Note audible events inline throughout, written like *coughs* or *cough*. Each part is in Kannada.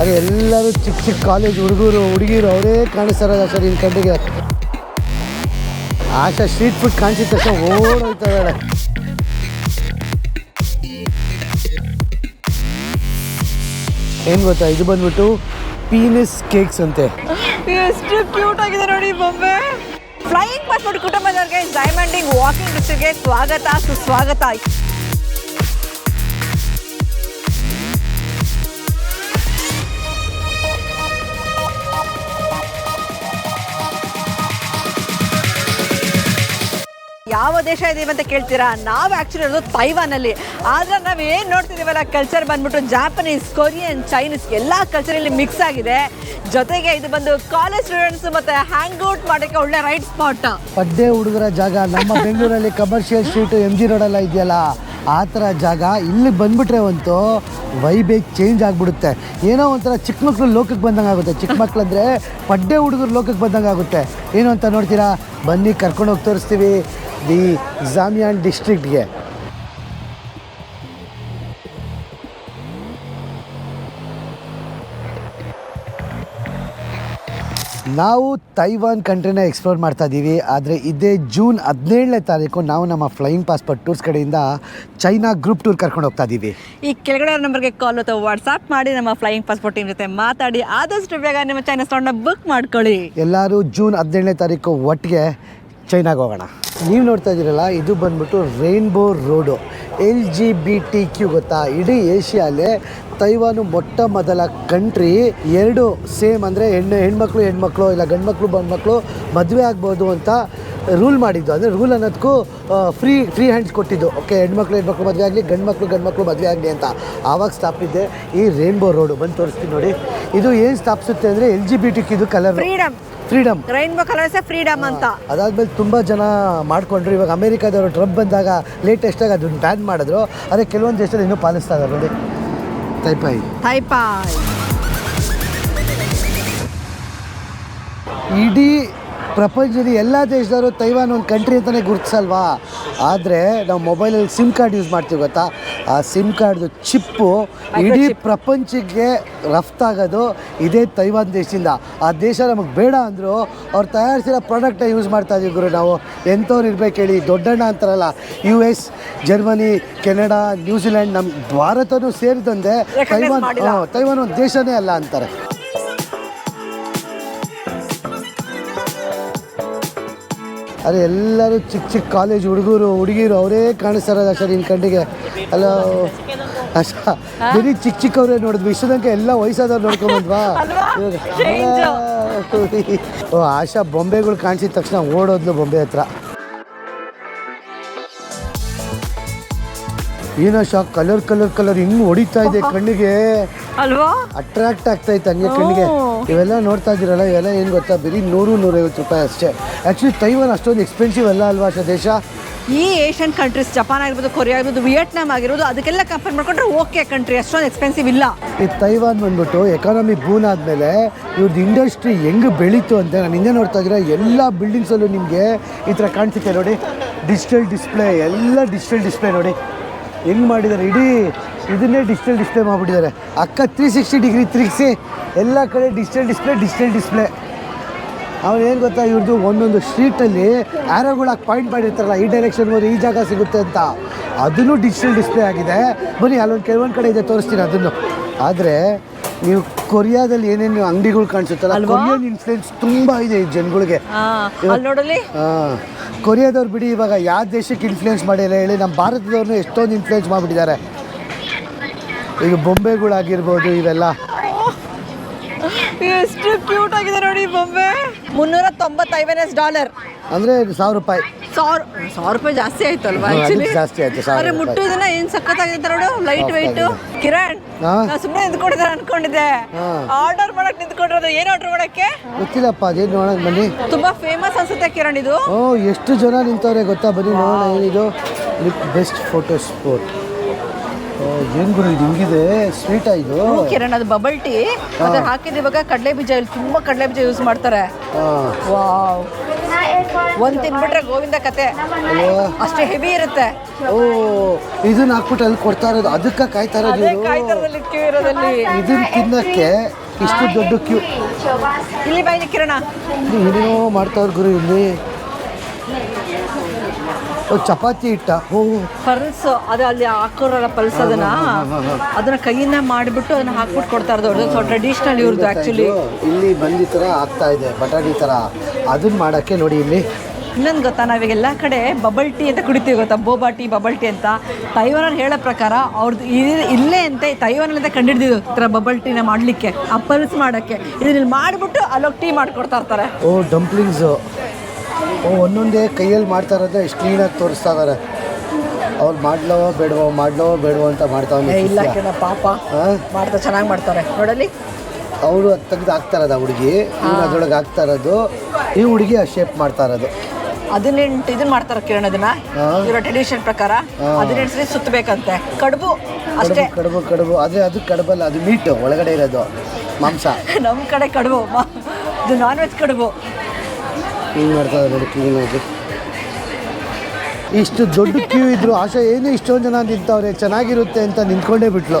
ಅದೇ ಎಲ್ಲರೂ ಚಿಕ್ಕ ಚಿಕ್ಕ ಕಾಲೇಜ್ ಹುಡುಗರು, ಹುಡುಗಿರು ಅವರೇ ಕಾಣಿಸ್ತಾರಲ್ಲ ಸರ್ ಇನ್ನು ಕಣ್ಣಿಗೆ. ಆಶಾ ಸ್ಟ್ರೀಟ್ ಫುಡ್ ಕಾಣಿಸಿದ ತಕ್ಷಣ ಓಡೋಯ್ತಾ ಇದ್ದಾಳೆ. ಏನು ಗೊತ್ತಾ, ಇದು ಬಂದ್ಬಿಟ್ಟು ಪೀನಿಸ್ ಕೇಕ್ಸ್ ಅಂತೆ. ಎಷ್ಟು ಕ್ಯೂಟ್ ಆಗಿದೆ ನೋಡಿ ಬೊಂಬೆ. ಫ್ಲೈಯಿಂಗ್ ಪಾಸ್ಪೋರ್ಟ್ ಕುಟುಂಬದವರಿಗೆ ಡೈಮಂಡಿಂಗ್ ವಾಕಿಂಗ್ ಜೊತೆಗೆ ಸ್ವಾಗತ, ಸುಸ್ವಾಗತ. ಯಾವ ದೇಶ ಇದೀವಿ ಅಂತ ಕೇಳ್ತೀರಾ? ನಾವು ಆ್ಯಕ್ಚುಲಿ ಇರೋದು ತೈವಾನಲ್ಲಿ. ಆದ್ರೆ ನಾವು ಏನು ನೋಡ್ತಿದ್ದೀವಲ್ಲ ಕಲ್ಚರ್ ಬಂದ್ಬಿಟ್ಟು ಜಾಪನೀಸ್ ಕೊರಿಯನ್ ಚೈನೀಸ್ ಎಲ್ಲ ಕಲ್ಚರ್ ಇಲ್ಲಿ ಮಿಕ್ಸ್ ಆಗಿದೆ. ಜೊತೆಗೆ ಇದು ಬಂದು ಕಾಲೇಜ್ ಸ್ಟೂಡೆಂಟ್ಸ್ ಮತ್ತೆ ಹ್ಯಾಂಗ್ ಔಟ್ ಮಾಡೋಕ್ಕೆ ಒಳ್ಳೆ ರೈಟ್ ಸ್ಪಾಟ್ ಪಡ್ಡೆ ಹುಡುಗರ ಜಾಗ. ನಮ್ಮ ಬೆಂಗಳೂರಲ್ಲಿ ಕಮರ್ಷಿಯಲ್ ಸ್ಟ್ರೀಟ್ ಎಂ ಜಿ ರೋಡೆಲ್ಲ ಇದೆಯಲ್ಲ? ಆ ಥರ ಜಾಗ ಇಲ್ಲಿ ಬಂದ್ಬಿಟ್ರೆ ಅಂತೂ ವೈಬೇಕ್ ಚೇಂಜ್ ಆಗಿಬಿಡುತ್ತೆ. ಏನೋ ಒಂಥರ ಚಿಕ್ಕ ಮಕ್ಕಳು ಲೋಕಕ್ಕೆ ಬಂದಂಗೆ ಆಗುತ್ತೆ. ಚಿಕ್ಕ ಮಕ್ಕಳು ಅಂದರೆ ಪಡ್ಡೆ ಹುಡುಗರು ಲೋಕಕ್ಕೆ ಬಂದಂಗೆ ಆಗುತ್ತೆ. ಏನು ಅಂತ ನೋಡ್ತೀರಾ? ಬನ್ನಿ ಕರ್ಕೊಂಡು ಹೋಗಿ ತೋರಿಸ್ತೀವಿ. ದಿ ಜಾಮಿಯಾನ್ ಡಿಸ್ಟ್ರಿಕ್ಟ್ಗೆ ನಾವು ತೈವಾನ್ ಕಂಟ್ರಿನ ಎಕ್ಸ್ಪ್ಲೋರ್ ಮಾಡ್ತಾ ಇದ್ದೀವಿ ಆದರೆ ಇದೇ ಜೂನ್ ಹದಿನೇಳನೇ ತಾರೀಕು ನಾವು ನಮ್ಮ ಫ್ಲೈಯಿಂಗ್ ಪಾಸ್ಪೋರ್ಟ್ ಟೂರ್ಸ್ ಕಡೆಯಿಂದ ಚೈನಾ ಗ್ರೂಪ್ ಟೂರ್ ಕರ್ಕೊಂಡು ಹೋಗ್ತಾ ಇದ್ದೀವಿ ಈ ಕೆಳಗಡೆ ನಂಬರ್ಗೆ ಕಾಲ್ ಅಥವಾ ವಾಟ್ಸಾಪ್ ಮಾಡಿ ನಮ್ಮ ಫ್ಲೈಯಿಂಗ್ ಪಾಸ್ಪೋರ್ಟ್ ಟೀಮ್ ಜೊತೆ ಮಾತಾಡಿ ಆದಷ್ಟು ಬೇಗ ನಿಮ್ಮ ಚೈನಾ ಸ್ಟಾರ್ನ ಬುಕ್ ಮಾಡ್ಕೊಳ್ಳಿ. ಎಲ್ಲರೂ ಜೂನ್ ಹದಿನೇಳನೇ ತಾರೀಕು ಒಟ್ಟಿಗೆ ಚೈನಾಗೆ ಹೋಗೋಣ. ನೀವು ನೋಡ್ತಾ ಇದ್ದೀರಲ್ಲ, ಇದು ಬಂದ್ಬಿಟ್ಟು rainbow road L G B T Q ಗೊತ್ತಾ? ಇಡೀ ಏಷ್ಯಾಲೇ ತೈವಾನು ಮೊಟ್ಟ ಮೊದಲ ಕಂಟ್ರಿ ಎರಡು ಸೇಮ್ ಅಂದರೆ ಹೆಣ್ಣು, ಹೆಣ್ಮಕ್ಳು ಹೆಣ್ಮಕ್ಳು, ಇಲ್ಲ ಗಂಡ್ಮಕ್ಳು ಮಕ್ಕಳು ಮದುವೆ ಆಗ್ಬೋದು ಅಂತ ರೂಲ್ ಮಾಡಿದ್ದು. ಅಂದರೆ ರೂಲ್ ಅನ್ನೋದಕ್ಕೂ ಫ್ರೀ ಫ್ರೀ ಹ್ಯಾಂಡ್ಸ್ ಕೊಟ್ಟಿದ್ದು. ಓಕೆ ಹೆಣ್ಮಕ್ಳು ಹೆಣ್ಮಕ್ಳು ಮದುವೆ ಆಗಲಿ ಗಂಡು ಮಕ್ಕಳು ಗಂಡು ಮಕ್ಕಳು ಮದುವೆ ಆಗಲಿ ಅಂತ. ಆವಾಗ ಸ್ಥಾಪಿದ್ದೆ ಈ ರೈನ್ಬೋ ರೋಡು ಬಂದು ತೋರಿಸ್ತೀನಿ ನೋಡಿ. ಇದು ಏನು ಸ್ಥಾಪಿಸುತ್ತೆ ಅಂದರೆ ಎಲ್ ಜಿ ಬಿ ಟಿ ಇದು colour freedom freedom rainbow colours freedom ಅಂತ. ಅದಾದ್ಮೇಲೆ ತುಂಬ ಜನ ಮಾಡ್ಕೊಂಡ್ರು. ಇವಾಗ ಅಮೆರಿಕಾದವರು ಟ್ರಂಪ್ ಬಂದಾಗ ಲೇಟೆಸ್ಟಾಗಿ ಅದನ್ನ ಬ್ಯಾನ್ ಮಾಡಿದ್ರು. ಅದೇ ಕೆಲವೊಂದು ದೇಶದಲ್ಲಿ ಇನ್ನೂ ಪಾಲಿಸ್ತಾ ಇದ್ದಾರೆ ನೋಡಿ. ತೈಪಾಯಿ ಥೈಪಾಯ್ ಇಡೀ ಪ್ರಪಂಚದಲ್ಲಿ ಎಲ್ಲ ದೇಶದವರು ತೈವಾನ್ ಒಂದು ಕಂಟ್ರಿ ಅಂತಲೇ ಗುರುತಿಸಲ್ವಾ? ಆದರೆ ನಾವು ಮೊಬೈಲಲ್ಲಿ ಸಿಮ್ ಕಾರ್ಡ್ ಯೂಸ್ ಮಾಡ್ತೀವಿ ಗೊತ್ತಾ? ಆ ಸಿಮ್ ಕಾರ್ಡ್ದು ಚಿಪ್ಪು ಇಡೀ ಪ್ರಪಂಚಕ್ಕೆ ರಫ್ತಾಗೋದು ಇದೇ ತೈವಾನ್ ದೇಶದಿಂದ. ಆ ದೇಶ ನಮಗೆ ಬೇಡ ಅಂದರು ಅವ್ರು ತಯಾರಿಸಿರೋ ಪ್ರಾಡಕ್ಟ್ನ ಯೂಸ್ ಮಾಡ್ತಾ ಇದೀವಿ ಗುರು ನಾವು. ಎಂಥವ್ರು ಇರ್ಬೇಕು ಹೇಳಿ ದೊಡ್ಡಣ್ಣ ಅಂತಾರಲ್ಲ U S Germany Canada New Zealand ನಮ್ಮ ಭಾರತನೂ ಸೇರಿದಂತೆ ತೈವಾನ್. ತೈವಾನ್ ಒಂದು ದೇಶನೇ ಅಲ್ಲ ಅಂತಾರೆ. ಅದೇ ಎಲ್ಲರೂ ಚಿಕ್ಕ ಚಿಕ್ಕ ಕಾಲೇಜ್ ಹುಡುಗರು ಹುಡುಗಿರು ಅವರೇ ಕಾಣಿಸ್ತಾರಲ್ಲ ಸರ್ ನಿನ್ನ ಕಣ್ಣಿಗೆ. ಅಲ್ಲ ಅಷ್ಟಾ ಬರೀ ಚಿಕ್ಕ ಚಿಕ್ಕವರೇ ನೋಡಿದ್ವಿ ಇಷ್ಟು ತನಕ ಎಲ್ಲ ವಯಸ್ಸಾದವ್ರು ನೋಡ್ಕೊಂಬಂದ್ವಾ ಓ ಆಶಾ ಬೊಂಬೆಗಳು ಕಾಣಿಸಿದ ತಕ್ಷಣ ಓಡೋದ್ಲು ಬೊಂಬೆ ಹತ್ರ. ಏನೋ ಶಾಕ್ ಕಲರ್ ಕಲರ್ ಕಲರ್ ಹಿಂಗ್ ಹೊಡಿತಾ ಇದೆ ಕಣ್ಣಿಗೆ. ಅಲ್ವಾ? ಅಟ್ರಾಕ್ಟ್ ಆಗ್ತಾ ಇತ್ತು ಹಂಗೆ ಕಣ್ಣಿಗೆ. ಇವೆಲ್ಲ ನೋಡ್ತಾ ಇದ್ದೀರಲ್ಲ ಇವೆಲ್ಲ ಏನು ಗೊತ್ತಾ? ಬರೀ ನೂರು ನೂರೈವತ್ತು ರೂಪಾಯಿ ಅಷ್ಟೇ. ಆ್ಯಕ್ಚುಲಿ ತೈವಾನ್ ಅಷ್ಟೊಂದು ಎಕ್ಸ್ಪೆನ್ಸಿವ್ ಅಲ್ಲ ಅಲ್ವಾ ಅಷ್ಟೇ ದೇಶ ಈ ಏಷ್ಯನ್ ಕಂಟ್ರೀಸ್ ಜಪಾನ್ ಆಗಿರ್ಬೋದು ಕೊರಿಯಾ ಆಗಿರ್ಬೋದು ವಿಯೆಟ್ನಾಮ್ ಆಗಿರ್ಬೋದು ಅದಕ್ಕೆಲ್ಲ ಕಂಪೇರ್ ಮಾಡ್ಕೊಂಡ್ರೆ ಓಕೆ ಕಂಟ್ರಿ ಅಷ್ಟೊಂದು ಎಕ್ಸ್ಪೆನ್ಸಿವ್ ಇಲ್ಲ. ಈ ತೈವಾನ್ ಬಂದ್ಬಿಟ್ಟು ಎಕಾನಮಿ ಬೂನ್ ಆದಮೇಲೆ ಇವ್ರದ್ದು ಇಂಡಸ್ಟ್ರಿ ಹೆಂಗ್ ಬೆಳೀತು ಅಂತ ನಾನು ಹಿಂದೆ ನೋಡ್ತಾ ಇದ್ರೆ ಎಲ್ಲ ಬಿಲ್ಡಿಂಗ್ಸಲ್ಲೂ ನಿಮಗೆ ಈ ಥರ ಕಾಣ್ಸುತ್ತೆ ನೋಡಿ. ಡಿಜಿಟಲ್ ಡಿಸ್ಪ್ಲೇ ಎಲ್ಲ ಡಿಜಿಟಲ್ ಡಿಸ್ಪ್ಲೇ ನೋಡಿ. ಹೆಂಗೆ ಮಾಡಿದ್ದಾರೆ ಇಡೀ ಇದನ್ನೇ ಡಿಜಿಟಲ್ ಡಿಸ್ಪ್ಲೇ ಮಾಡಿಬಿಟ್ಟಿದ್ದಾರೆ ಅಕ್ಕ ತ್ರೀ ಸಿಕ್ಸ್ಟಿ ಡಿಗ್ರಿ ತಿರುಗಿಸಿ ಎಲ್ಲ ಕಡೆ ಡಿಜಿಟಲ್ ಡಿಸ್ಪ್ಲೇ ಡಿಜಿಟಲ್ ಡಿಸ್ಪ್ಲೇ ಏನು ಗೊತ್ತಾ ಇವ್ರದ್ದು ಒಂದೊಂದು ಸ್ಟ್ರೀಟಲ್ಲಿ ಆ್ಯರೋಗಳಾಗಿ ಪಾಯಿಂಟ್ ಮಾಡಿರ್ತಾರಲ್ಲ, ಈ ಡೈರೆಕ್ಷನ್ ಹೋದ್ರೆ ಈ ಜಾಗ ಸಿಗುತ್ತೆ ಅಂತ. ಅದನ್ನು ಡಿಜಿಟಲ್ ಡಿಸ್ಪ್ಲೇ ಆಗಿದೆ. ಬನ್ನಿ, ಅಲ್ಲೊಂದು ಕೆಲವೊಂದು ಕಡೆ ಇದೆ ತೋರಿಸ್ತೀನಿ ಅದನ್ನು. ಆದರೆ ನೀವು ಕೊರಿಯಾದಲ್ಲಿ ಏನೇನು ಅಂಗಡಿಗಳು ಕಾಣಿಸುತ್ತಲ್ಲ? ಕೊರಿಯನ್ ಇನ್ಫ್ಲುಯೆನ್ಸ್ ತುಂಬಾ ಇದೆ ಈ ಜನಗಳಿಗೆ. ನೋಡಲಿ ಕೊರಿಯಾದವ್ರು ಬಿಡಿ ಇವಾಗ ಯಾವ ದೇಶಕ್ಕೆ ಇನ್ಫ್ಲುಯೆನ್ಸ್ ಮಾಡಿಲ್ಲ ಹೇಳಿ ನಮ್ಮ ಭಾರತದವ್ರನ್ನ ಎಷ್ಟೊಂದು ಇನ್ಫ್ಲುಯೆನ್ಸ್ ಮಾಡಿಬಿಟ್ಟಿದ್ದಾರೆ. ಈಗ ಬೊಂಬೆಗಳಾಗಿರ್ಬೋದು ಇವೆಲ್ಲ. ಎಷ್ಟು ಕ್ಯೂಟ್ ಆಗಿದೆ ನೋಡಿ ಬೊಂಬೆ. ಮುನ್ನೂರ ತೊಂಬತ್ತೈವನೇ ಡಾಲರ್ ಅಂದರೆ ಸಾವಿರ ರೂಪಾಯಿ. ಸಾವಿರ ಸಾವಿರ ರೂಪಾಯಿ ಜಾಸ್ತಿ ಆಯ್ತು ಅಲ್ವಾ ಹ್ಮ್, ಆಕ್ಚುಲಿ ಜಾಸ್ತಿ ಆಯ್ತು, ಸಾವಿರ ಅರೆ. ಮುಟ್ಟೋದನ್ನ ಏನ್ ಸಖತ್ತಾಗಿದೆ ನೋಡು ಲೈಟ್ ವೆಯ್ಟ್. ಕಿರಣ್? ನಾ ಸುಮ್ಮನೆ ನಿಂತ್ಕೊಂಡಿದ್ದಾರೆ ಅನ್ಕೊಂಡಿದ್ದೆ. ಆರ್ಡರ್ ಮಾಡಕ್ ನಿಂತ್ಕೊಂಡಿರೋದು ಏನ್ ಆರ್ಡರ್ ಮಾಡಕ್ಕೆ? ಗೊತ್ತಿಲ್ಲಪ್ಪ ಅದೇನು ನೋಡೋಣ ಬನ್ನಿ. ತುಂಬಾ ಫೇಮಸ್ ಅನ್ಸುತ್ತೆ ಕಿರಣ್ ಇದು. ಓ ಎಷ್ಟು ಜನ ನಿಂತವ್ರೆ ಗೊತ್ತಾ? ಬನ್ನಿ ನೋಡೋಣ ಏನಿದು? ಬೆಸ್ಟ್ ಫೋಟೋ ಸ್ಪೋರ್ಟ್ ಏನ್ ಗುರು ಇದು ಹಿಂಗಿದೆ? ಸ್ವೀಟಾ ಇದು? ಕಿರಣ್ ಅದು ಬಬಲ್ ಟೀ ಅದ್ರ ಹಾಕಿದ ಇವಾಗ ಕಡಲೆ ಬೀಜ ಇಲ್ಲಿ ತುಂಬಾ ಕಡಲೆ ಬೀಜ ಯೂಸ್ ಮಾಡ್ತಾರೆ. ವಾವ್ ಒಂದ್ ತಿನ್ಬಿಟ್ರೆ ಗೋವಿಂದ ಕತೆ. ಅಷ್ಟು ಹೆವಿ ಇರುತ್ತೆ. ಓ ಇದನ್ನ ಹಾಕ್ಬಿಟ್ಟು ಅಲ್ಲಿ ಕೊಡ್ತಾ ಇರೋದು ಅದಕ್ಕೆ ಕಾಯ್ತಾ ಇರೋದು ಅದೇ ಕಾಯ್ತರದಲ್ಲಿ ಕ್ಯೂ ಇರೋದಲ್ಲಿ. ಇದನ್ನ ತಿನ್ನಕ್ಕೆ ಇಷ್ಟು ದೊಡ್ಡ ಕ್ಯೂ ಇಲ್ಲಿ ಬಾಯಿ ಕಿರಣ. ಏನೇನೋ ಮಾಡ್ತಾವ್ರ ಗುರು ಇಲ್ಲಿ. ಚಪಾತಿ ಇಟ್ಟ ಓ. ಪಲ್ಸ್ ಅದು ಅಲ್ಲಿ ಹಾಕೋರಲ್ಲ ಪಲ್ಸ್ ಅದನ್ನ ಅದನ್ನ ಕೈಯಿಂದ ಮಾಡಿಬಿಟ್ಟು ಅದನ್ನ ಹಾಕ್ಬಿಟ್ಟು ಕೊಡ್ತಾ ಇರೋದು ಸೊ ಟ್ರೆಡಿಷನಲ್ ಇವ್ರದ್ದು ಆ್ಯಕ್ಚುಲಿ ಇಲ್ಲಿ ಬಂದಿ ಥರ ಆಗ್ತಾ ಇದೆ ಬಟಾಣಿ ಥರ ಅದನ್ನ ಮಾಡಕ್ಕೆ ನೋಡಿ ಇಲ್ಲಿ. ಇನ್ನೊಂದು ಗೊತ್ತಾ ನಾವೀಗೆಲ್ಲ ಕಡೆ ಬಬಲ್ ಟೀ ಅಂತ ಕುಡಿತೀವಿ ಗೊತ್ತಾ? ಬೋಬಾ ಟೀ ಬಬಲ್ ಟೀ ಅಂತ. ತೈವಾನಲ್ಲಿ ಹೇಳೋ ಪ್ರಕಾರ ಅವ್ರದ್ದು ಇಲ್ಲೇ ಅಂತೆ ತೈವಾನಲ್ಲಿಂದ ಕಂಡಿಡ್ದಿದ್ದು ಈ ಥರ ಬಬಲ್ ಟೀನ ಮಾಡಲಿಕ್ಕೆ ಆ ಪಲ್ಸ್ ಮಾಡೋಕ್ಕೆ. ಇದನ್ನ ಮಾಡಿಬಿಟ್ಟು ಅಲ್ಲೋಗಿ ಟೀ ಮಾಡಿಕೊಡ್ತಾ ಇರ್ತಾರೆ. ಓ ಡಂಪ್ಲಿಂಗ್ಸು ಒಂದೊಂದೇ ಕೈಯಲ್ಲಿ ಮಾಡ್ತಾ ಇರೋದೇ ಎಷ್ಟು ಕ್ಲೀನಾಗಿ ತೋರಿಸ್ತಾ ಇದಾರೆ. ಅವ್ರು ಮಾಡ್ಲವೋ ಬೇಡವೋ ಮಾಡ್ಲವೋ ಬೇಡವೋ ಅಂತ ಮಾಡ್ತಾವೆ ಇಲ್ಲ ಕಣ ಪಾಪ. ಮಾಡ್ತಾ ಚೆನ್ನಾಗಿ ಮಾಡ್ತಾರೆ. ನೋಡಲಿ ಅವರು ಅದು ತೆಗ್ದು ಹಾಕ್ತಾ ಇರೋದು ಆ ಹುಡುಗಿ. ಇವ್ರು ಅದ್ರೊಳಗೆ ಹಾಕ್ತಾ ಇರೋದು. ಈ ಹುಡುಗಿ ಆ ಶೇಪ್ ಮಾಡ್ತಾ ಇರೋದು. ಹದಿನೆಂಟು ಇದನ್ನ ಮಾಡ್ತಾರೆ ಕಿರಣ್ ಅದನ್ನ. ಇವರ ಟ್ರೆಡಿಷನ್ ಪ್ರಕಾರ ಹದಿನೆಂಟು ಸರಿ ಸುತ್ತಬೇಕಂತೆ. ಕಡುಬು ಅಷ್ಟೇ. ಕಡುಬು ಕಡುಬು. ಅದೇ ಅದು ಕಡುಬಲ್ಲ ಅದು ಮೀಟು ಒಳಗಡೆ ಇರೋದು. ಮಾಂಸ. ನಮ್ಮ ಕಡೆ ಕಡುಬು. ಇದು ನಾನ್ ವೆಜ್ ಕಡುಬು. ಹಿಂಗೆ ಮಾಡ್ತಾ ಇದ್ದಾರೆ ಕ್ಲೀನಾಗಿ ಇಷ್ಟು ದೊಡ್ಡ ಕ್ಯೂ ಇದ್ರು ಆಶಾ ಏನು ಇಷ್ಟೊಂದು ಜನ ನಿಂತವ್ರೆ ಚೆನ್ನಾಗಿರುತ್ತೆ ಅಂತ ನಿಂತ್ಕೊಂಡೇ ಬಿಟ್ಲು.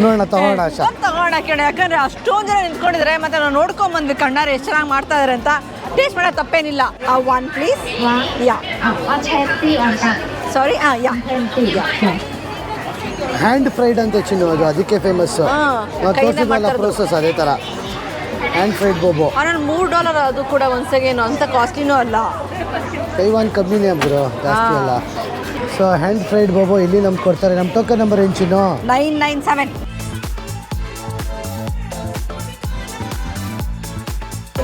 ನೋಡೋಣ ತಗೋಣ ಆಶಾ. ತಗೋಣ ಕೇಳಿ ಯಾಕಂದ್ರೆ ಅಷ್ಟೊಂದು ಜನ ನಿಂತ್ಕೊಂಡಿದ್ರೆ ಮತ್ತೆ ನಾವು ನೋಡ್ಕೊಂಡ್ ಬಂದ್ವಿ ಕಣ್ಣಾರೆ ಎಷ್ಟು ಚೆನ್ನಾಗಿ ಮಾಡ್ತಾ ಇದಾರೆ ಅಂತ. ಟೇಸ್ಟ್ ಮಾಡೋ ತಪ್ಪೇನಿಲ್ಲ. ಒನ್ ಪ್ಲೀಸ್ ಯಾ. ಸಾರಿ ಆ ಯಾ. ಹ್ಯಾಂಡ್ ಫ್ರೈಡ್ ಅಂತ ಚಿನ್ನ ಅದು ಅದಕ್ಕೆ ಫೇಮಸ್. ಪ್ರೋಸೆಸ್ ಅದೇ ಥರ ಹ್ಯಾಂಡ್ ಫ್ರೈಡ್ ಬೋಬೋ ನಾನು ಮೂರು ಡಾಲರ್ ಅದು ಕೂಡ ಒಂದ್ಸಗೇನು ಅಂತ ಕಾಸ್ಟ್ಲಿನೂ ಅಲ್ಲ. ಕೈವಾನ್ ಕಮ್ಮಿನೇ ಬ್ರೋ ಜಾಸ್ತಿ. ಅಲ್ಲ. ಸೊ ಹ್ಯಾಂಡ್ ಫ್ರೈಡ್ ಬೋಬೋ ಇಲ್ಲಿ ನಮ್ಗೆ ಕೊಡ್ತಾರೆ. ನಮ್ಮ ಟೋಕನ್ ನಂಬರ್ ಏನು ಚಿನ್ನು? ನೈನ್ ನೈನ್ ಸೆವೆನ್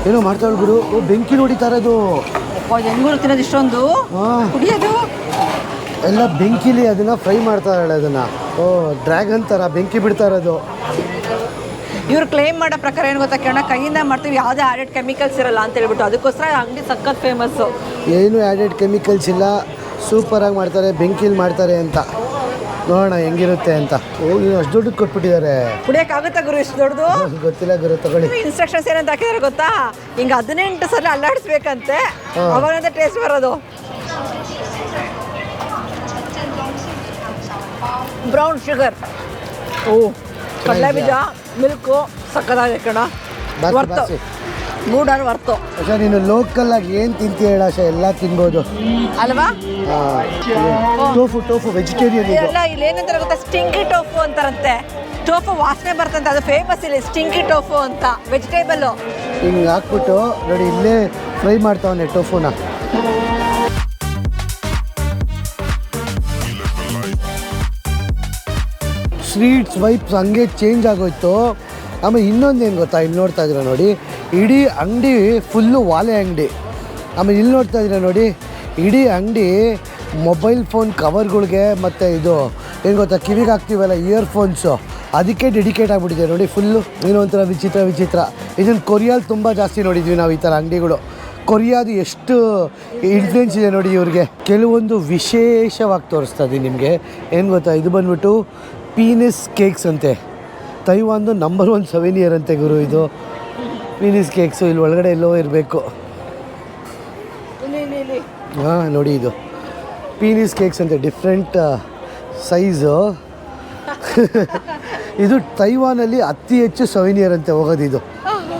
ಏನೋ ಮಾಡ್ತಾಳೆ ಗುರು? ಓ ಬೆಂಕಿ ನೋಡಿತಾರೆ ಅದು ಹೆಂಗೂರು ತಿನ್ನೋದು ಇಷ್ಟೊಂದು? ಕುಡಿಯೋದು? ಎಲ್ಲ ಬೆಂಕಿಲಿ ಅದನ್ನ ಫ್ರೈ ಮಾಡ್ತಾ ಇದ್ದಾಳೆ ಅದನ್ನ. ಓ ಡ್ರ್ಯಾಗನ್ ಥರ ಬೆಂಕಿ ಬಿಡ್ತಾ ಇರೋದು. ಇವ್ರು ಕ್ಲೇಮ್ ಮಾಡೋ ಪ್ರಕಾರ ಏನು ಗೊತ್ತಾ ಕಿರಣ ಕೈಯಿಂದ ಮಾಡ್ತೀವಿ ಯಾವುದೇ ಆ್ಯಡೆಡ್ ಕೆಮಿಕಲ್ಸ್ ಇರಲ್ಲ ಅಂತ ಹೇಳ್ಬಿಟ್ಟು. ಅದಕ್ಕೋಸ್ಕರ ಅಂಗಡಿ ಸಖತ್ ಫೇಮಸ್ಸು ಏನು ಆ್ಯಡೆಡ್ ಕೆಮಿಕಲ್ಸ್ ಇಲ್ಲ. ಸೂಪರಾಗಿ ಮಾಡ್ತಾರೆ ಬೆಂಕಿಲಿ ಮಾಡ್ತಾರೆ ಅಂತ. ನೋಡೋಣ ಹೆಂಗಿರುತ್ತೆ ಅಂತ. ಅಷ್ಟು ದುಡ್ಡು ಕೊಟ್ಬಿಟ್ಟಿದ್ದಾರೆ. ಕುಡಿಯೋಕ್ಕಾಗುತ್ತಾ ಗುರು ಇಷ್ಟು ದೊಡ್ಡದು? ಗೊತ್ತಿಲ್ಲ ಗುರು ತಗೊಳ್ಳಿ. ಇನ್ಸ್ಟ್ರಕ್ಷನ್ಸ್ ಏನಂತ ಹಾಕಿದಾರೆ ಗೊತ್ತಾ? ಹಿಂಗೆ ಹದಿನೆಂಟು ಸಲ ಅಲ್ಲಾಡಿಸ್ಬೇಕಂತೆ. ಅವಾಗ ಅವಾಗಂತ ಟೇಸ್ಟ್ ಬರೋದು. ಬ್ರೌನ್ ಶುಗರ್ ಓ. ಕಡಲೆ ಬೀಜ ಮಿಲ್ಕು ಸಕ್ಕದಾಗಿದೆ ಕಣ. ಬಾಸಿ, ವರ್ತು. Mood worth. ನೀನು ಲೋಕಲ್ ಆಗಿ ಏನು ತಿಂತೀಯ ಹೇಳ ಎಲ್ಲ ತಿನ್ಬೋದು. ಅಲ್ವಾ? ಟೋಫು ಟೋಫು ವೆಜಿಟೇರಿಯನ್ ಇದು. ಇಲ್ಲಿ ಏನಂತಾರೆ ಗೊತ್ತಾ? ಸ್ಟಿಂಕಿ ಟೋಫು ಅಂತಾರಂತೆ. ಟೋಫು ವಾಸನೆ ಬರ್ತಂತೆ. ಅದು ಫೇಮಸ್ ಇಲ್ಲಿ ಸ್ಟಿಂಕಿ ಟೋಫು ಅಂತ. ವೆಜಿಟೇಬಲ್ ಹಿಂಗೆ ಹಾಕ್ಬಿಟ್ಟು ನೋಡಿ ಇಲ್ಲೇ ಫ್ರೈ ಮಾಡ್ತಾವನೆ ಟೋಫುನ ಸ್ವೀಟ್ಸ್, ವೈಪ್ಸ್ ಹಂಗೆ ಚೇಂಜ್ ಆಗೋಯ್ತು. ಆಮೇಲೆ ಇನ್ನೊಂದು ಏನು ಗೊತ್ತಾ? ಇಲ್ಲಿ ನೋಡ್ತಾ ಇದ್ದೀರಾ ನೋಡಿ? ಇಡೀ ಅಂಗಡಿ ಫುಲ್ಲು ವಾಲೆ ಅಂಗಡಿ. ಆಮೇಲೆ ಇಲ್ಲಿ ನೋಡ್ತಾ ಇದ್ದೀರಾ ನೋಡಿ? ಇಡೀ ಅಂಗಡಿ ಮೊಬೈಲ್ ಫೋನ್ ಕವರ್ಗಳಿಗೆ ಮತ್ತು ಇದು ಏನು ಗೊತ್ತಾ? ಕಿವಿಗೆ ಹಾಕ್ತೀವಲ್ಲ ಇಯರ್ಫೋನ್ಸು ಅದಕ್ಕೆ ಡೆಡಿಕೇಟ್ ಆಗಿಬಿಟ್ಟಿದೆ ನೋಡಿ ಫುಲ್ಲು ಏನೋ ಒಂಥರ ವಿಚಿತ್ರ ವಿಚಿತ್ರ. ಇದನ್ನು ಕೊರಿಯಲ್ಲಿ ತುಂಬ ಜಾಸ್ತಿ ನೋಡಿದ್ವಿ ನಾವು ಈ ಥರ ಅಂಗಡಿಗಳು. ಕೊರಿಯಾದು ಎಷ್ಟು ಇನ್ಫ್ಲುಯೆನ್ಸ್ ಇದೆ ನೋಡಿ ಇವ್ರಿಗೆ. ಕೆಲವೊಂದು ವಿಶೇಷವಾಗಿ ತೋರಿಸ್ತಾ ಇದ್ದೀನಿ ನಿಮಗೆ. ಏನು ಗೊತ್ತಾ? ಇದು ಬಂದ್ಬಿಟ್ಟು ಪೀನಿಸ್ ಕೇಕ್ಸ್ ಅಂತೆ. ತೈವಾನ್ದು ನಂಬರ್ ಒನ್ ಸೆವೆನಿಯರ್ ಅಂತೆ ಗುರು ಇದು. ಪೀನಿಸ್ ಕೇಕ್ಸು ಇಲ್ಲಿ ಒಳಗಡೆ ಎಲ್ಲೋ ಇರಬೇಕು. ಹಾಂ ನೋಡಿ ಇದು. ಪೀನಿಸ್ ಕೇಕ್ಸ್ ಅಂತೆ ಡಿಫ್ರೆಂಟ್ ಸೈಜು *laughs* ಇದು ತೈವಾನಲ್ಲಿ ಅತಿ ಹೆಚ್ಚು ಸೆವೆನಿಯರ್ ಅಂತೆ ಹೋಗೋದು ಇದು.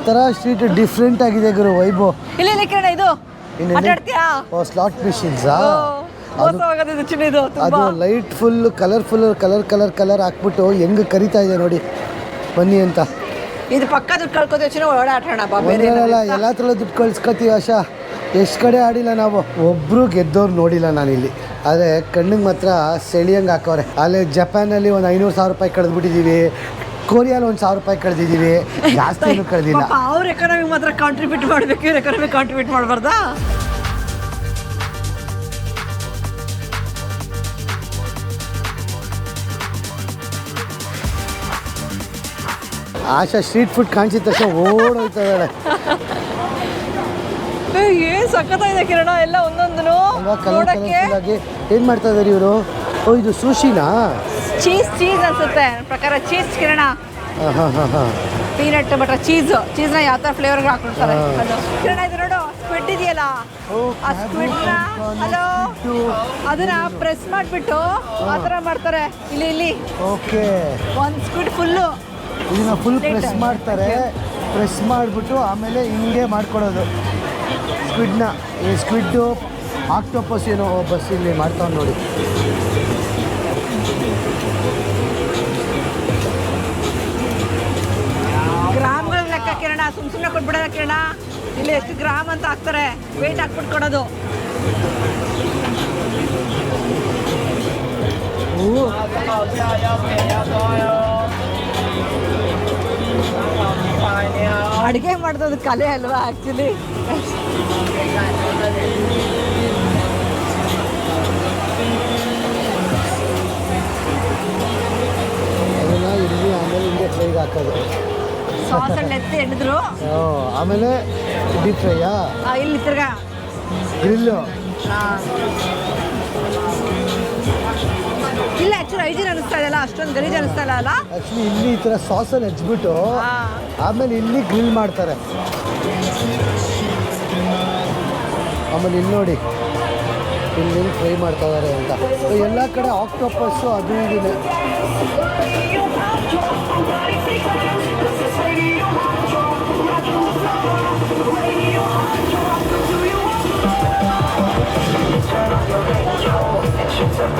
ಥರ ಸ್ಟ್ರೀಟ್ ಡಿಫ್ರೆಂಟ್ ಆಗಿದೆ ಗುರು ವೈಭವ್ ಸ್ಲಾಟ್ ಮಿಷಿನ್ಸಾ ಅದು light full colourful colour colour colour ಹಾಕ್ಬಿಟ್ಟು ಹೆಂಗ್ ಕರಿತಾ ಇದೆ ನೋಡಿ. ಬನ್ನಿ ಅಂತ. ಇದು ಪಕ್ಕ ದುಡ್ಡು ಕಳ್ಕೊತೀವಿ ಎಲ್ಲ ಥರ ದುಡ್ಡು ಕಳ್ಸ್ಕೊತೀವಿ ಆಶಾ. ಎಷ್ಟು ಕಡೆ ಆಡಿಲ್ಲ ನಾವು. ಒಬ್ರು ಗೆದ್ದೋರು ನೋಡಿಲ್ಲ ನಾನಿಲ್ಲಿ. ಆದರೆ ಕಣ್ಣಿಗೆ ಮಾತ್ರ ಸೆಳಿಯಂಗೆ ಹಾಕವ್ರೆ. ಅಲ್ಲಿ ಜಪಾನಲ್ಲಿ ಒಂದು ಐನೂರು ಸಾವಿರ ರೂಪಾಯಿ ಕಳೆದ್ಬಿಟ್ಟಿದ್ದೀವಿ ಕೊರಿಯಾಲಿ ಒಂದು ಸಾವಿರ ರೂಪಾಯಿ ಕಳೆದಿದ್ದೀವಿ *laughs* ಜಾಸ್ತಿ ಕಳೆದಿಲ್ಲ. ಅವ್ರ ಎಕನಾಮಿ ಮಾತ್ರ ಕಾಂಟ್ರಿಬ್ಯೂಟ್ ಮಾಡಬೇಕು ಇವ್ರ ಎಕನಾಮಿ ಕಾಂಟ್ರಿಬ್ಯೂಟ್ ಮಾಡಬಾರ್ದಾ? ಆಶಾ ಸ್ಟ್ರೀಟ್ ಫುಡ್ ಕಾಣಿಸಿದ ತಕ್ಷಣ ಓಡೋಯ್ತಾ ಇದ್ದಾಳೆ. ಏನ್ ಸಖತ್ತಾಗಿದೆ ಕಿರಣ? ಎಲ್ಲ ಒಂದೊಂದು ನೋಡಕ್ಕೆ? ಏನು ಮಾಡ್ತಾ ಇದಾರೆ ಇವರು? ಓ ಇದು ಸುಶಿನಾ ಚೀಸ್ ಚೀಸ್ ಅನ್ಸುತ್ತೆ. ಪ್ರಕಾರ ಚೀಸ್ ಕಿರಣ. Peanut butter cheese. ಚೀಸ್ನ ಯಾವ ತರ ಫ್ಲೇವರ್ ಹಾಕೊಡ್ತಾರೆ ಕಿರಣ ಇದು ನೋಡು ಸ್ಕ್ವಿಡ್ ಇದೆಯಲ್ಲ? ಓ, ಆ ಸ್ಕ್ವಿಡ್ ಹಲೋ. ಅದನ್ನ ಪ್ರೆಸ್ ಮಾಡ್ಬಿಟ್ಟು ಆ ಥರ ಮಾಡ್ತಾರೆ. ಇಲ್ಲಿ ಇಲ್ಲಿ. ಓಕೆ. ಒಂದು ಸ್ಕ್ವಿಡ್ ಫುಲ್ಲು ಇದನ್ನ ಫುಲ್ ಪ್ರೆಸ್ ಮಾಡ್ತಾರೆ. ಪ್ರೆಸ್ ಮಾಡಿಬಿಟ್ಟು ಆಮೇಲೆ ಹಿಂಗೆ ಮಾಡ್ಕೊಡೋದು ಸ್ಕ್ವಿಡ್ನ ಈ ಸ್ಕ್ವಿಡ್ಡು ಆಕ್ಟೋಪಸ್ ಏನೋ ಬಸ್ ಇಲ್ಲಿ ಮಾಡ್ತಾವ್ ನೋಡಿ. ಗ್ರಾಮ್ಗಳ ಲೆಕ್ಕ ಕಿರಣ ಸುಮ್ ಸುಮ್ಮನೆ ಕೊಟ್ಬಿಡೋದ ಕಿರಣ ಇಲ್ಲಿ ಎಷ್ಟು ಗ್ರಾಮ್ ಅಂತ ಹಾಕ್ತಾರೆ. ವೇಟ್ ಹಾಕ್ಬಿಟ್ಟು ಕೊಡೋದು. ಹೂ ಅಡುಗೆ ಮಾಡೋದು ಕಲೆ ಅಲ್ವಾ ಆ್ಯಕ್ಚುಲಿ ಸಾಸಲ್ಲಿ ಎತ್ತಿ ಓ, ಆಮೇಲೆ ಡೀಪ್ ಫ್ರೈಯಾ ಆ, ಇಲ್ಲಿ ತಿರ್ಗಾ. ಗ್ರಿಲ್ಲು ಹೈಜೀನ್ ಅನಿಸ್ತಾ ಇದೆಯಲ್ಲ ಅಷ್ಟೊಂದು ಗಲೀಜ್ ಅನಿಸ್ತಾ ಇಲ್ಲ ಅಲ್ಲ? ಆ್ಯಕ್ಚುಲಿ ಇಲ್ಲಿ ಈ ಥರ ಸಾಸಲ್ಲಿ ಹಚ್ಬಿಟ್ಟು ಆಮೇಲೆ ಇಲ್ಲಿ ಗ್ರಿಲ್ ಮಾಡ್ತಾರೆ. ಆಮೇಲೆ ಇಲ್ಲಿ ನೋಡಿ ಇಲ್ಲಿ ಫ್ರೈ ಮಾಡ್ತಾ ಇದ್ದಾರೆ ಅಂತ. ಎಲ್ಲ ಕಡೆ ಆಕ್ಟೋಪಸ್ಸು ಅದು ಇದೆ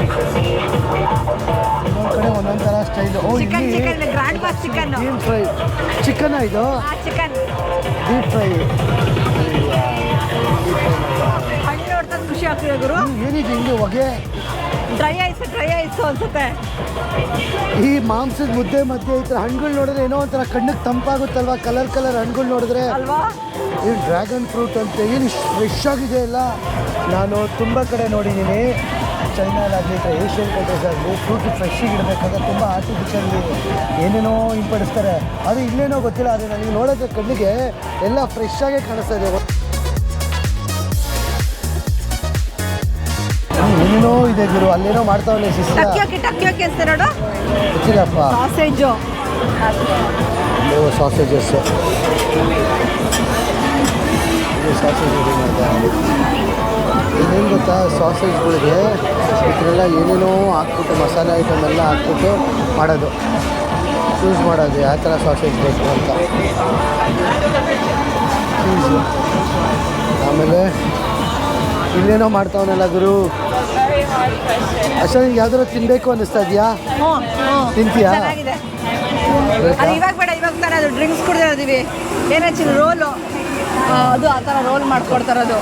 ಒಂದೊಂದು ಕಡೆ ಒಂದೊಂದು ಥರ style chicken chicken grand chicken deep fry chicken ಇದು? ಚಿಕನ್ ಡೀಪ್ ಫ್ರೈ ಹಣ್ಣು ನೋಡ್ತಾ ಖುಷಿ ಆಗ್ತಿದೆ ಗುರು. ಏನಿದೆ ಹಿಂಗೆ ಹೊಗೆ? ಡ್ರೈ ಐಸ್ ಡ್ರೈ ಐಸ್ ಅನ್ಸುತ್ತೆ. ಈ ಮಾಂಸದ ಮುದ್ದೆ ಮಧ್ಯೆ ಈ ಥರ ಹಣ್ಣುಗಳು ನೋಡಿದ್ರೆ ಏನೋ ಒಂಥರ ಕಣ್ಣಿಗೆ ತಂಪಾಗುತ್ತಲ್ವಾ? ಕಲರ್ ಕಲರ್ ಹಣ್ಣುಗಳು ನೋಡಿದ್ರೆ. ಅಲ್ವಾ? ಏನು ಡ್ರ್ಯಾಗನ್ ಫ್ರೂಟ್ ಅಂತ ಏನು ಫ್ರೆಶ್ ಆಗಿದೆ ಅಲ್ಲ ನಾನು ತುಂಬ ಕಡೆ ನೋಡಿದ್ದೀನಿ. ಚೈನಾಲಾಗಲಿ ಅಥವಾ ಏಷ್ಯನ್ ಕಂಟ್ರೀಸ್ ಆಗಲಿ ಫ್ರೂಟ್ ಫ್ರೆಶ್ಶಿಗೆ ಇಡಬೇಕಾದ್ರೆ ತುಂಬ ಆರ್ಟಿಫಿಷಿಯಲ್ ಏನೇನೋ ಹಿಂಪಡಿಸ್ತಾರೆ. ಅದು ಇಲ್ಲೇನೋ ಗೊತ್ತಿಲ್ಲ ಆದರೆ ನನಗೆ ನೋಡೋಕ್ಕೆ ಕಣ್ಣಿಗೆ ಎಲ್ಲ ಫ್ರೆಶ್ ಆಗೇ ಕಾಣಿಸ್ತಾ ಇದೆ. ಏನೇನೋ ಇದೆ ಗುರು ಅಲ್ಲೇನೋ ಅಂತ ನೋಡು. ಗೊತ್ತಿಲ್ಲಪ್ಪ. ಸಾಸೇಜಸ್ ಇದು ಸಾಸೇಜ್ ರೆಡಿ ಮಾಡ್ತಾರೆ ಇನ್ನೇನು ಗೊತ್ತಾ ಸಾಸೇಜ್ಗಳಿಗೆ ಇದನ್ನೆಲ್ಲ ಏನೇನೋ ಹಾಕ್ಬಿಟ್ಟು ಮಸಾಲೆ ಐಟಮ್ ಎಲ್ಲ ಹಾಕ್ಬಿಟ್ಟು ಮಾಡೋದು. ಚೂಸ್ ಮಾಡೋದು ಯಾವ ಥರ ಸಾಸೇಜ್ ಬೇಕು ಅಂತ. ಚೀಸು ಆಮೇಲೆ ಇನ್ನೇನೋ ಮಾಡ್ತಾವನಲ್ಲ ಗುರು? ಅಷ್ಟೇ ಯಾವ್ದಾರು ತಿನ್ನಬೇಕು ಅನ್ನಿಸ್ತಾ ಇದೆಯಾ? ತಿಂತೀಯಾ? ಇವಾಗ ಬೇಡ ಇವಾಗ ತಾನೇ ಅದು ಡ್ರಿಂಕ್ಸ್ ಕುಡ್ದಿರೋದೀವಿ ಏನಾಚಿ ರೋಲು? ಅದು ಆ ಥರ ರೋಲ್ ಮಾಡ್ಕೊಡ್ತಾರದು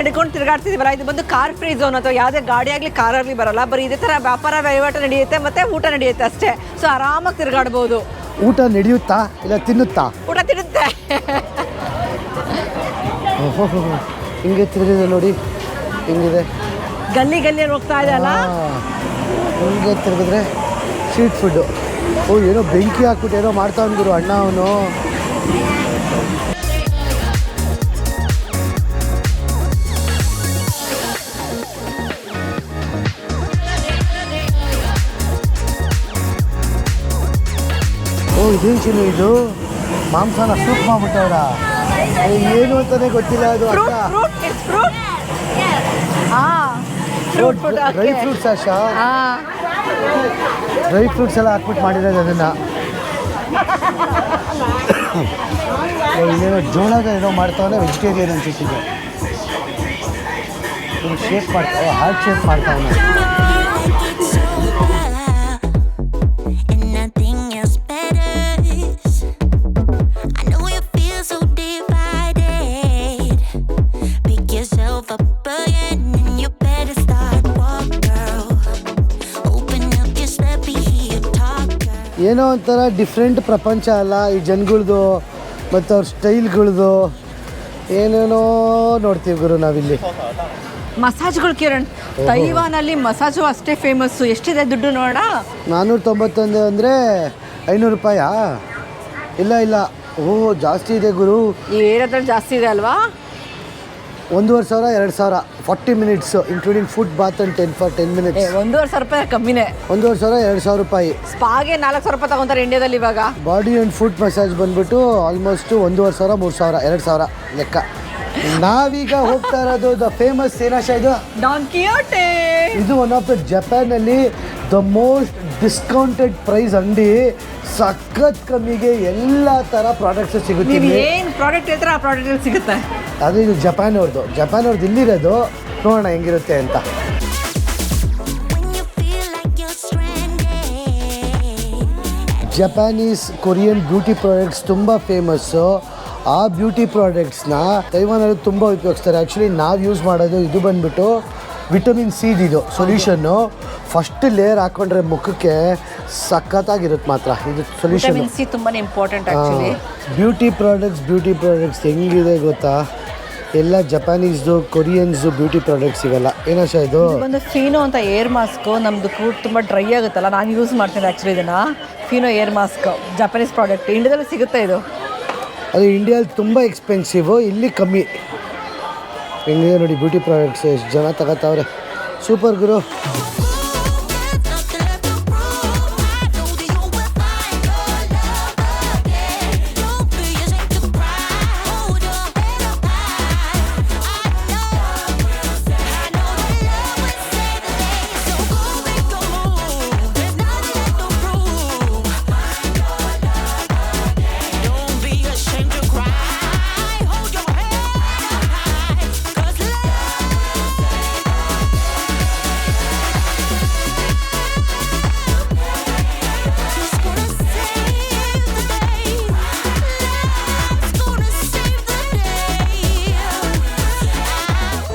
ನಡ್ಕೊಂಡು ತಿರುಗಾಡ್ತಿದ್ದೀವಲ್ಲ ಇದು ಬಂದು ಕಾರ್ ಫ್ರೀ ಝೋನ್ ಅಥವಾ ಯಾವುದೇ ಗಾಡಿ ಆಗಲಿ ಕಾರ್ ಆಗಲಿ ಬರಲ್ಲ. ಬರೀ ಇದೇ ಥರ ವ್ಯಾಪಾರ ವಹಿವಾಟು ನಡೆಯುತ್ತೆ ಮತ್ತು ಊಟ ನಡೆಯುತ್ತೆ ಅಷ್ಟೇ. ಸೊ ಆರಾಮಾಗಿ ತಿರುಗಾಡ್ಬೋದು. ಊಟ ನಡೆಯುತ್ತಾ ಇಲ್ಲ ತಿನ್ನುತ್ತಾ? ಊಟ ತಿನ್ನುತ್ತೆ. ಹಿಂಗೆ ತಿರುಗಿದೆ ನೋಡಿ. ಹಿಂಗಿದೆ. ಗಲ್ಲಿ ಗಲ್ಲಿ ಹೋಗ್ತಾ ಇದೆ ಅಲ್ಲ. ಹಿಂಗೆ ತಿರುಗಿದ್ರೆ ಸ್ಟ್ರೀಟ್ ಫುಡ್ಡು ಓ ಏನೋ ಬೆಂಕಿ ಹಾಕ್ಬಿಟ್ಟು ಏನೋ ಮಾಡ್ತಾ ಗುರು ಅಣ್ಣ ಅವನು. ಇದೇನು ಚಿನ್ನು ಇದು ಮಾಂಸನ ಸೂಪ್ ಮಾಡ್ಬಿಟ್ಟವ್ರ ಏನು ಅಂತಾನೆ ಗೊತ್ತಿಲ್ಲ ಅದು ಅಕ್ಕ dry fruits Asha dry fruits ಎಲ್ಲ ಹಾಕ್ಬಿಟ್ಟು ಮಾಡಿರೋದು ಅದನ್ನು. *coughs* ಇಲ್ಲೇನೋ ಜೋಳದ ಏನೋ ಮಾಡ್ತಾವನೆ ವೆಜಿಟೇರಿಯನ್ ಅನ್ಸುತ್ತಿದೆ ಶೇಪ್ ಮಾಡ್ತಾವ ಹಾರ್ಟ್ ಶೇಪ್ ಮಾಡ್ತಾವನೆ. ಏನೋ ಒಂಥರ ಡಿಫ್ರೆಂಟ್ ಪ್ರಪಂಚ ಅಲ್ಲ ಈ ಜನಗಳ್ದು ಮತ್ತು ಅವ್ರ ಸ್ಟೈಲ್ಗಳ್ದು ಏನೇನೋ ನೋಡ್ತೀವಿ ಗುರು ನಾವಿಲ್ಲಿ. ಮಸಾಜ್ಗಳು ಕಿರಣ್ ತೈವಾನಲ್ಲಿ ಮಸಾಜು ಅಷ್ಟೇ ಫೇಮಸ್ಸು ಎಷ್ಟಿದೆ ದುಡ್ಡು ನೋಡ? ನಾನ್ನೂರ ತೊಂಬತ್ತೊಂದು ಅಂದರೆ ಐನೂರು ರೂಪಾಯಾ? ಇಲ್ಲ ಇಲ್ಲ. ಓ ಜಾಸ್ತಿ ಇದೆ ಗುರು. ಈ ಏರಿಯಾದಲ್ಲಿ ಜಾಸ್ತಿ ಇದೆ ಅಲ್ವಾ? ಒಂದೂವರೆ ಸಾವಿರ ಎರಡು ಸಾವಿರ forty minutes including foot bath and ten for ten minutes ಒಂದೂವರೆ ಸಾವಿರ ರೂಪಾಯಿ ಕಮ್ಮಿನೇ. ಒಂದೂವರೆ ಸಾವಿರ ಎರಡು ಸಾವಿರ ರೂಪಾಯಿ. ಸ್ಪಾಗೆ ನಾಲ್ಕು ಸಾವಿರ ರೂಪಾಯಿ ತಗೊಂತಾರೆ ಇಂಡಿಯಾದಲ್ಲಿ ಇವಾಗ. ಬಾಡಿ ಆ್ಯಂಡ್ ಫುಡ್ ಮಸಾಜ್ ಬಂದ್ಬಿಟ್ಟು ಆಲ್ಮೋಸ್ಟ್ ಒಂದೂವರೆ ಸಾವಿರ ಮೂರು ಸಾವಿರ ಎರಡು ಸಾವಿರ ಲೆಕ್ಕ. ನಾವೀಗ ಹೋಗ್ತಾ ಇರೋದು ದ ಫೇಮಸ್ ಏನಾಶ ಇದು. ಡಾನ್ ಕಿಯೋಟೆ ಇದು ಒನ್ ಆಫ್ ದ ಜಪಾನಲ್ಲಿ ದ ಮೋಸ್ಟ್ ಡಿಸ್ಕೌಂಟೆಡ್ ಪ್ರೈಸ್ ಅಂಗಡಿ ಸಖತ್ ಕಮ್ಮಿಗೆ ಎಲ್ಲ ಥರ ಪ್ರಾಡಕ್ಟ್ಸ್ ಸಿಗುತ್ತೆ. ನೀವು. ಏನು ಪ್ರಾಡಕ್ಟ್ ಹೇಳ್ತಾರೆ ಆ ಪ್ರಾಡಕ್ಟ್ ಸಿಗುತ್ತೆ. ಅದು ಇದು ಜಪಾನ್ ಅವ್ರದ್ದು ಜಪಾನ್ ಅವ್ರದ್ದು ಇಲ್ಲಿರೋದು. ನೋಡೋಣ ಹೆಂಗಿರುತ್ತೆ ಅಂತ. ಜಪಾನೀಸ್ ಕೊರಿಯನ್ ಬ್ಯೂಟಿ ಪ್ರಾಡಕ್ಟ್ಸ್ ತುಂಬ ಫೇಮಸ್ಸು ಆ ಬ್ಯೂಟಿ ಪ್ರಾಡಕ್ಟ್ಸ್ನ ತೈವಾನಲ್ಲಿ ತುಂಬ ಉಪಯೋಗಿಸ್ತಾರೆ. ಆ್ಯಕ್ಚುಲಿ ನಾವು ಯೂಸ್ ಮಾಡೋದು ಇದು ಬಂದ್ಬಿಟ್ಟು ವಿಟಮಿನ್ ಸಿ ಇದು ಸೊಲ್ಯೂಷನ್ನು ಫಸ್ಟ್ ಲೇಯರ್ ಹಾಕೊಂಡ್ರೆ ಮುಖಕ್ಕೆ ಸಖತ್ತಾಗಿರುತ್ತೆ ಮಾತ್ರ. ಇದು ಸೊಲ್ಯೂಷನ್ ವಿಟಮಿನ್ ಸಿ ತುಂಬಾ important beauty products beauty products ಹೆಂಗಿದೆ ಗೊತ್ತಾ? ಎಲ್ಲ ಜಪಾನೀಸ್ದು ಕೊರಿಯನ್ಸ್ ಬ್ಯೂಟಿ ಪ್ರಾಡಕ್ಟ್ಸ್ ಸಿಗಲ್ಲ ಏನಶ ಇದು? ಒಂದು ಫೀನೋ ಅಂತ ಏರ್ ಮಾಸ್ಕ್ ನಮ್ದು ಕೂಟ್ ತುಂಬ ಡ್ರೈ ಆಗುತ್ತಲ್ಲ ನಾನು ಯೂಸ್ ಮಾಡ್ತೀನಿ ಆ್ಯಕ್ಚುಲಿ ಇದನ್ನ. Fino air mask Japanese product ಇಂಡಿಯಾದಲ್ಲಿ ಸಿಗುತ್ತೆ ಇದು. ಅದು ಇಂಡಿಯಾದಲ್ಲಿ ತುಂಬ ಎಕ್ಸ್ಪೆನ್ಸಿವ್ ಇಲ್ಲಿ ಕಮ್ಮಿ. ಹೆಂಗಿದೆ ನೋಡಿ ಬ್ಯೂಟಿ ಪ್ರಾಡಕ್ಟ್ಸ್ ಎಷ್ಟು ಜನ ತಗೋತಾವ್ರೆ. ಸೂಪರ್ ಗುರು.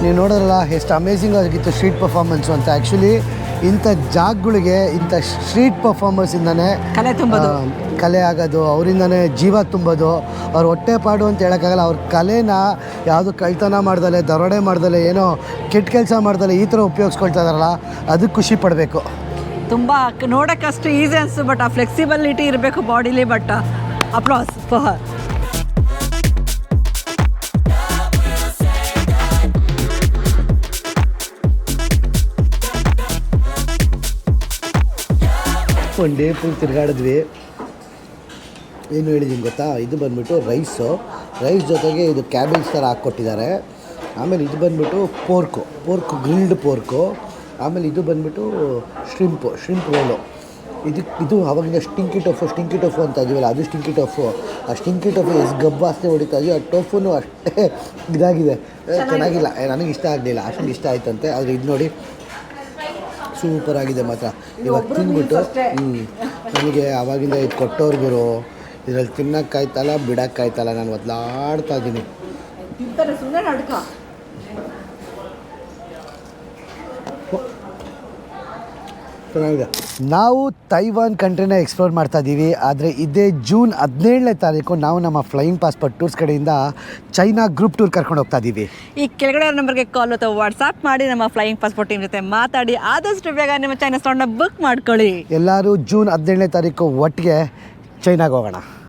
ನೀವು ನೋಡೋರಲ್ಲ ಎಷ್ಟು ಅಮೇಝಿಂಗ್ ಆಗಿತ್ತು ಸ್ಟ್ರೀಟ್ ಪರ್ಫಾರ್ಮೆನ್ಸು ಅಂತ. ಆ್ಯಕ್ಚುಲಿ ಇಂಥ ಜಾಗಗಳಿಗೆ ಇಂಥ ಸ್ಟ್ರೀಟ್ ಪರ್ಫಾರ್ಮೆನ್ಸಿಂದನೇ ಕಲೆ ತುಂಬೋದು. ಕಲೆ ಆಗೋದು ಅವರಿಂದನೇ ಜೀವ ತುಂಬೋದು. ಅವ್ರ ಹೊಟ್ಟೆ ಪಾಡು ಅಂತ ಹೇಳೋಕ್ಕಾಗಲ್ಲ ಅವ್ರ ಕಲೆನ ಯಾವುದು ಕಳ್ತನ ಮಾಡ್ದಲೆ ದರೋಡೆ ಮಾಡ್ದಲೆ ಏನೋ ಕೆಟ್ಟ ಕೆಲಸ ಮಾಡ್ದಲೆ ಈ ಥರ ಉಪಯೋಗಿಸ್ಕೊಳ್ತಾ ಇದಾರಲ್ಲ ಅದಕ್ಕೆ ಖುಷಿ ಪಡಬೇಕು. ತುಂಬ ನೋಡೋಕ್ಕಷ್ಟು ಈಸಿ ಅನಿಸ್ತು ಬಟ್ ಆ ಫ್ಲೆಕ್ಸಿಬಿಲಿಟಿ ಇರಬೇಕು bodily but applause for one day full ತಿರುಗಾಡಿದ್ವಿ. ಏನು ಹೇಳಿದ್ದೀನಿ ಗೊತ್ತಾ? ಇದು ಬಂದ್ಬಿಟ್ಟು ರೈಸು. ರೈಸ್ ಜೊತೆಗೆ ಇದು ಕ್ಯಾಬೇಜ್ ಥರ ಹಾಕ್ಕೊಟ್ಟಿದ್ದಾರೆ. ಆಮೇಲೆ ಇದು ಬಂದ್ಬಿಟ್ಟು ಪೋರ್ಕು. Pork grilled pork. ಆಮೇಲೆ ಇದು ಬಂದ್ಬಿಟ್ಟು ಶ್ರಿಂಪು ಶ್ರಿಂಪ್ ರೋಲು. ಇದಕ್ಕೆ ಇದು ಅವಾಗಿಂದ ಸ್ಟಿಂಕಿ ಟೊಫು ಸ್ಟಿಂಕಿ ಟೊಫು ಅಂತ ಇದೀವಲ್ಲ ಅದು ಸ್ಟಿಂಕಿ ಟೊಫು. ಆ ಸ್ಟಿಂಕಿ ಟೊಫು ಎಷ್ಟು ಗಬ್ಬಾಸ್ತೆ ಹೊಡಿತಾ ಇದೆಯೋ ಆ ಟೊಫುನು ಅಷ್ಟೇ ಇದಾಗಿದೆ. ಚೆನ್ನಾಗಿಲ್ಲ. ನನಗೆ ಇಷ್ಟ ಆಗಲಿಲ್ಲ. ಅಷ್ಟೊಂದು ಇಷ್ಟ ಆಯ್ತಂತೆ. ಆದರೆ ಇದು ನೋಡಿ ಸೂಪರ್ ಆಗಿದೆ ಮಾತ್ರ. ಇವಾಗ ತಿಂದ್ಬಿಟ್ಟು ಹ್ಞೂ ನನಗೆ ಆವಾಗಿಂದ ಇದು ಕೊಟ್ಟವ್ರಿಗೂ ಇದ್ರಲ್ಲಿ ತಿನ್ನೋಕ್ಕಾಯ್ತಲ್ಲ ಬಿಡೋಕ್ಕಾಯ್ತಲ್ಲ ನಾನು ಒದ್ಲಾಡ್ತಾ ಇದ್ದೀನಿ ಸುಮ್ಮನೆ ನಡ್ಕ ಚೆನ್ನಾಗಿದೆ ನಾವು ತೈವಾನ್ ಕಂಟ್ರಿನ ಎಕ್ಸ್ಪ್ಲೋರ್ ಮಾಡ್ತಾ ಇದ್ದೀವಿ ಆದರೆ ಇದೇ ಜೂನ್ ಹದಿನೇಳನೇ ತಾರೀಕು ನಾವು ನಮ್ಮ ಫ್ಲೈಯಿಂಗ್ ಪಾಸ್ಪೋರ್ಟ್ ಟೂರ್ಸ್ ಕಡೆಯಿಂದ ಚೈನಾ ಗ್ರೂಪ್ ಟೂರ್ ಕರ್ಕೊಂಡು ಹೋಗ್ತಾ ಇದ್ದೀವಿ ಈ ಕೆಳಗಡೆ ನಂಬರ್ಗೆ ಕಾಲ್ ಅಥವಾ ವಾಟ್ಸಾಪ್ ಮಾಡಿ ನಮ್ಮ ಫ್ಲೈಯಿಂಗ್ ಪಾಸ್ಪೋರ್ಟ್ ಟೀಮ್ ಜೊತೆ ಮಾತಾಡಿ ಆದಷ್ಟು ಬೇಗ ನಿಮ್ಮ ಚೈನಾ ಸ್ಟಾರ್ನ ಬುಕ್ ಮಾಡ್ಕೊಳ್ಳಿ. ಎಲ್ಲರೂ ಜೂನ್ ಹದಿನೇಳನೇ ತಾರೀಕು ಒಟ್ಟಿಗೆ ಚೈನಾಗೆ ಹೋಗೋಣ.